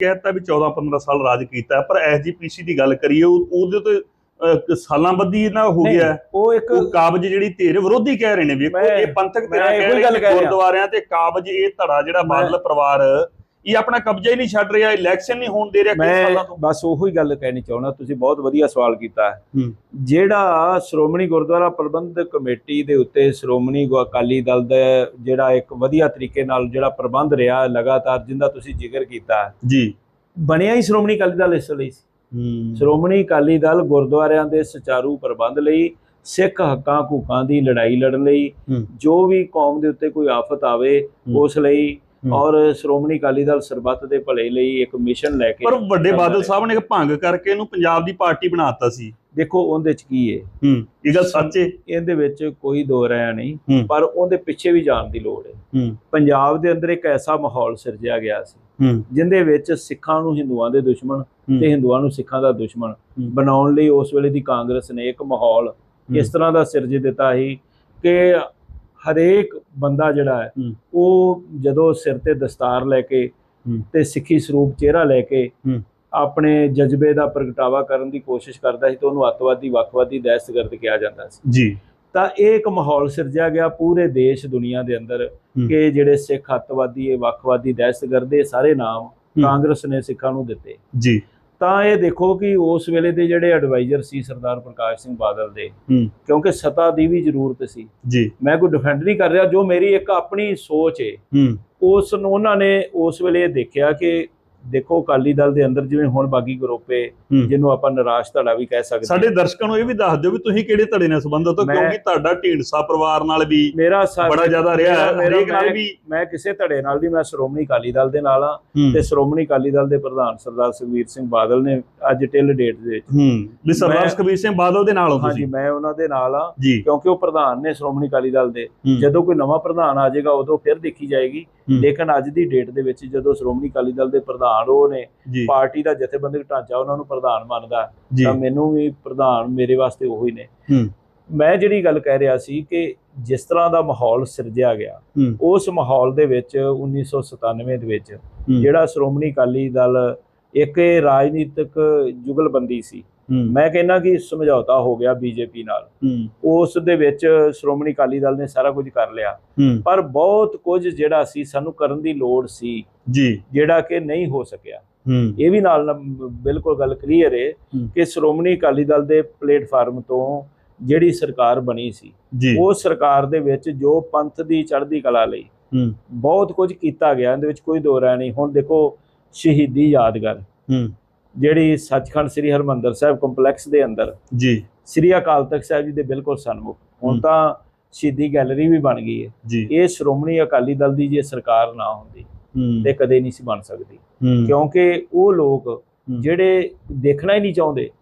ਕਹਿਤਾ ਵੀ 14 15 ਸਾਲ ਰਾਜ ਕੀਤਾ ਪਰ ਐਸਜੀਪੀਸੀ ਦੀ ਗੱਲ ਕਰੀਏ ਉਹ- ਉਹਦੇ ਤੇ ਸਾਲਾਂ ਬੱਧੀ ਨਾ ਹੋ ਗਿਆ ਉਹ ਇੱਕ ਕਾਬਜ ਜਿਹੜੀ ਧਿਰ ਵਿਰੋਧੀ ਕਹਿ ਰਹੇ ਨੇ ਵੀ ਇਹ ਪੰਥਕ ਧਿਰਾਂ ਕਹਿ ਰਹੇ। ਗੁਰਦੁਆਰਿਆਂ ਤੇ ਕਾਬਜ ਇਹ ਧੜਾ ਜਿਹੜਾ ਬਾਦਲ ਪਰਿਵਾਰ ਇਹ ਆਪਣਾ ਕਬਜ਼ਾ ਹੀ ਨਹੀਂ ਛੱਡ ਰਿਹਾ ਇਲੈਕਸ਼ਨ ਨਹੀਂ ਹੋਣ ਦੇ ਰਿਹਾ ਕਈ ਸਾਲਾਂ ਤੋਂ ਬਸ ਉਹੋ ਹੀ ਗੱਲ ਕਹਿਣੀ ਚਾਹੁੰਦਾ ਤੁਸੀਂ ਬਹੁਤ ਵਧੀਆ ਸਵਾਲ ਕੀਤਾ। ਜਿਹੜਾ ਸ਼੍ਰੋਮਣੀ ਗੁਰਦੁਆਰਾ ਪ੍ਰਬੰਧਕ ਕਮੇਟੀ ਦੇ ਉੱਤੇ ਸ਼੍ਰੋਮਣੀ ਅਕਾਲੀ ਦਲ ਦਾ ਜਿਹੜਾ ਇੱਕ ਵਧੀਆ ਤਰੀਕੇ ਨਾਲ ਜਿਹੜਾ ਪ੍ਰਬੰਧ ਰਿਹਾ ਲਗਾਤਾਰ ਜਿੰਦਾ ਤੁਸੀਂ ਜ਼ਿਕਰ ਕੀਤਾ ਜੀ ਬਣਿਆ ਹੀ ਸ਼੍ਰੋਮਣੀ ਅਕਾਲੀ ਦਲ ਇਸ ਲਈ ਸੀ ਸ਼੍ਰੋਮਣੀ ਅਕਾਲੀ ਦਲ ਗੁਰਦੁਆਰਿਆਂ ਦੇ ਸੁਚਾਰੂ ਪ੍ਰਬੰਧ ਲਈ ਸਿੱਖ ਹੱਕਾਂ ਹਕੂਕਾਂ ਦੀ ਲੜਾਈ ਲੜਨ ਲਈ। ਜੋ ਵੀ ਕੌਮ ਦੇ ਉੱਤੇ ਕੋਈ ਆਫਤ ਆਵੇ। ਉਸ ਲਈ। ਔਰ ਸ਼੍ਰੋਮਣੀ ਅਕਾਲੀ ਦਲ ਸਰਬੱਤ ਦੇ ਭਲੇ ਲਈ ਇੱਕ ਮਿਸ਼ਨ ਲੈ ਕੇ ਪਰ ਵੱਡੇ ਬਾਦਲ। ਸਾਹਿਬ ਨੇ ਭੰਗ ਕਰਕੇ ਇਹਨੂੰ ਪੰਜਾਬ ਦੀ ਪਾਰਟੀ ਬਣਾਤਾ ਸੀ ਦੇਖੋ ਉਹਦੇ ਚ ਕੀ ਹੈ ਹੂੰ ਇਹ ਗੱਲ ਸੱਚ ਹੈ ਇਹਦੇ ਵਿੱਚ ਕੋਈ ਦੋ ਰਾਇਆ ਨਹੀਂ। ਪਰ ਉਹਦੇ ਪਿੱਛੇ ਵੀ ਜਾਣ ਦੀ ਲੋੜ ਹੈ ਪੰਜਾਬ ਦੇ ਅੰਦਰ ਇੱਕ ਐਸਾ ਮਾਹੌਲ ਸਿਰਜਿਆ ਗਿਆ ਸੀ ਜਿੰਦੇ ਵਿੱਚ ਸਿੱਖਾਂ ਨੂੰ ਹਿੰਦੂਆਂ ਦੇ ਦੁਸ਼ਮਣ। ਤੇ ਹਿੰਦੂਆਂ ਨੂੰ ਸਿੱਖਾਂ ਦਾ ਦੁਸ਼ਮਣ। ਬਣਾਉਣ ਲਈ ਉਸ ਵੇਲੇ ਦੀ ਕਾਂਗਰਸ ਨੇ ਇੱਕ ਮਾਹੌਲ ਇਸ ਤਰ੍ਹਾਂ ਦਾ ਸਿਰਜ ਦਿੱਤਾ ਸੀ ਕਿ ਹਰੇਕ ਬੰਦਾ ਜਿਹੜਾ ਹੈ। ਉਹ ਜਦੋਂ ਸਿਰ ਤੇ ਦਸਤਾਰ ਲੈ ਕੇ। ਤੇ ਸਿੱਖੀ ਸਰੂਪ ਚਿਹਰਾ ਲੈ ਕੇ। ਆਪਣੇ ਜਜ਼ਬੇ ਦਾ ਪ੍ਰਗਟਾਵਾ ਕਰਨ ਦੀ ਕੋਸ਼ਿਸ਼ ਕਰਦਾ ਸੀ ਤੇ ਉਹਨੂੰ ਅੱਤਵਾਦੀ ਵੱਖਵਾਦੀ ਦਹਿਸ਼ਤਗਰਦ ਕਿਹਾ ਜਾਂਦਾ ਸੀ ਜੀ ਤਾਂ ਇਹ ਇੱਕ ਮਾਹੌਲ ਸਿਰਜਿਆ ਗਿਆ ਪੂਰੇ ਦੇਸ਼ ਦੁਨੀਆ ਦੇ ਅੰਦਰ। ਕਿ ਜਿਹੜੇ ਸਿੱਖ ਅੱਤਵਾਦੀ ਇਹ ਵੱਖਵਾਦੀ ਦਹਿਸ਼ਤਗਰਦ ਇਹ ਸਾਰੇ ਨਾਮ ਕਾਂਗਰਸ ਨੇ ਸਿੱਖਾਂ ਨੂੰ ਦਿੱਤੇ ਜੀ ਤਾਂ ਇਹ ਦੇਖੋ ਕਿ ਉਸ ਵੇਲੇ ਦੇ ਜਿਹੜੇ ਐਡਵਾਈਜ਼ਰ ਸੀ ਸਰਦਾਰ ਪ੍ਰਕਾਸ਼ ਸਿੰਘ ਬਾਦਲ ਦੇ ਕਿਉਂਕਿ ਸਤਾ ਦੀ ਵੀ ਜ਼ਰੂਰਤ ਸੀ। ਜੀ। ਮੈਂ ਕੋਈ ਡਿਫੈਂਡ ਨਹੀਂ ਕਰ ਰਿਹਾ ਜੋ ਮੇਰੀ ਇੱਕ ਆਪਣੀ ਸੋਚ ਹੂੰ। ਉਸ ਨੂੰ ਉਹਨਾਂ ਨੇ ਉਸ ਵੇਲੇ ਦੇਖਿਆ ਕਿ ਦੇਖੋ ਅਕਾਲੀ ਦਲ ਦੇ ਅੰਦਰ ਜਿਵੇਂ ਹੁਣ ਬਾਗੀ ਗਰੁੱਪੇ। ਜਿਹਨੂੰ ਆਪਾਂ ਨਿਰਾਸ਼ ਧੜਾ ਵੀ ਕਹਿ ਸਕਦੇ ਸਾਡੇ ਦਰਸ਼ਕਾਂ ਨੂੰ ਇਹ ਵੀ ਦੱਸ ਦਿਓ ਵੀ ਤੁਸੀਂ ਕਿਹੜੇ ਧੜੇ ਨਾਲ ਸੰਬੰਧਤ ਹੋ ਕਿਉਂਕਿ ਤੁਹਾਡਾ ਢੀਂਡਸਾ ਪਰਿਵਾਰ ਨਾਲ ਵੀ ਮੇਰਾ ਬੜਾ ਜ਼ਿਆਦਾ ਰਿਹਾ ਹਰੇਕ ਨਾਲ ਵੀ। ਮੈਂ ਕਿਸੇ ਧੜੇ ਨਾਲ ਨਹੀਂ ਮੈਂ ਸ਼੍ਰੋਮਣੀ ਅਕਾਲੀ ਦਲ ਦੇ ਨਾਲ ਆ ਤੇ ਸ਼੍ਰੋਮਣੀ ਅਕਾਲੀ ਦਲ ਦੇ ਪ੍ਰਧਾਨ ਸਰਦਾਰ ਸੁਖਬੀਰ ਸਿੰਘ ਬਾਦਲ ਨੇ ਅੱਜ ਟਿਲ ਡੇਟ ਦੇ ਵਿੱਚ। ਵੀ ਸਰਦਾਰ ਸੁਖਬੀਰ ਸਿੰਘ ਬਾਦਲ ਦੇ ਨਾਲ ਹੋ ਹਾਂਜੀ ਤੁਸੀਂ। ਮੈਂ ਉਹਨਾਂ ਦੇ ਨਾਲ ਆ ਕਿਉਂਕਿ ਉਹ ਪ੍ਰਧਾਨ ਨੇ ਸ਼੍ਰੋਮਣੀ ਅਕਾਲੀ ਦਲ ਦੇ। ਜਦੋਂ ਕੋਈ ਨਵਾਂ ਪ੍ਰਧਾਨ ਆ ਜਾਏਗਾ ਉਦੋਂ ਫਿਰ ਦੇਖੀ ਜਾਏਗੀ। ਲੇਕਿਨ ਅੱਜ ਦੀ ਡੇਟ ਦੇ ਵਿੱਚ ਜਦੋਂ ਸ਼੍ਰੋਮਣੀ ਅਕਾਲੀ ਦਲ ਦੇ ਪ੍ਰਧਾਨ ਉਹ ਨੇ ਪਾਰਟੀ ਦਾ ਜਥੇਬੰਦਕ ਢਾਂਚਾ ਉਹਨਾਂ ਨੂੰ ਪ੍ਰਧਾਨ ਮੰਨਦਾ ਤਾਂ ਮੈਨੂੰ ਵੀ ਪ੍ਰਧਾਨ ਮੇਰੇ ਵਾਸਤੇ ਉਹੀ ਨੇ। ਮੈਂ ਜਿਹੜੀ ਗੱਲ ਕਹਿ ਰਿਹਾ ਸੀ ਕਿ ਜਿਸ ਤਰ੍ਹਾਂ ਦਾ ਮਾਹੌਲ ਸਿਰਜਿਆ ਗਿਆ ਉਸ ਮਾਹੌਲ ਦੇ ਵਿੱਚ 1997 ਦੇ ਵਿੱਚ ਜਿਹੜਾ ਸ਼੍ਰੋਮਣੀ ਅਕਾਲੀ ਦਲ ਇੱਕ ਰਾਜਨੀਤਿਕ ਜੁਗਲਬੰਦੀ ਸੀ ਮੈਂ ਕਹਿੰਦਾ ਕਿ ਸਮਝੌਤਾ ਹੋ ਗਿਆ ਬੀਜੇਪੀ ਨਾਲ। ਉਸ ਦੇ ਵਿੱਚ ਸ਼੍ਰੋਮਣੀ ਅਕਾਲੀ ਦਲ ਨੇ ਸਾਰਾ ਕੁਝ ਕਰ ਲਿਆ। ਪਰ ਬਹੁਤ ਕੁਝ ਜਿਹੜਾ ਸੀ ਸਾਨੂੰ ਕਰਨ ਦੀ ਲੋੜ ਸੀ ਜੀ। ਜਿਹੜਾ ਕਿ ਨਹੀਂ ਹੋ ਸਕਿਆ। ਇਹ ਵੀ ਨਾਲ ਬਿਲਕੁਲ ਗੱਲ ਕਲੀਅਰ ਹੈ। ਕਿ ਸ਼੍ਰੋਮਣੀ ਅਕਾਲੀ ਦਲ ਦੇ ਪਲੇਟਫਾਰਮ ਤੋਂ ਜਿਹੜੀ ਸਰਕਾਰ ਬਣੀ ਸੀ ਉਹ ਸਰਕਾਰ ਦੇ ਵਿੱਚ ਜੋ ਪੰਥ ਦੀ ਚੜ੍ਹਦੀ ਕਲਾ ਲਈ ਬਹੁਤ ਕੁਝ ਕੀਤਾ ਗਿਆ। ਇਹਦੇ ਵਿੱਚ ਕੋਈ ਦੋ ਰਾय ਨਹੀਂ। ਹੁਣ ਦੇਖੋ ਸ਼ਹੀਦੀ ਯਾਦਗਾਰ। ਜਿਹੜੀ ਸੱਚਖੰਡ ਸ੍ਰੀ ਹਰਮੰਦਰ ਸਾਹਿਬ ਕੰਪਲੈਕਸ ਦੇ ਅੰਦਰ ਜੀ। ਸ੍ਰੀ ਅਕਾਲ ਤਖਤ ਸਾਹਿਬ ਜੀ ਦੇ ਬਿਲਕੁਲ ਸਨਮੁਖ। ਹੁਣ। ਤਾਂ ਸ਼ਹੀਦੀ ਗੈਲਰੀ ਵੀ ਬਣ ਗਈ ਹੈ। ਇਹ ਸ਼੍ਰੋਮਣੀ ਅਕਾਲੀ ਦਲ ਦੀ ਜੇ ਸਰਕਾਰ ਨਾ ਹੁੰਦੀ ਤੇ ਕਦੇ ਨਹੀਂ ਸੀ ਬਣ ਸਕਦੀ। ਕਿਉਂਕਿ ਉਹ ਲੋਕ। ਜਿਹੜੇ ਦੇਖਣਾ ਹੀ ਨਹੀਂ ਚਾਹੁੰਦੇ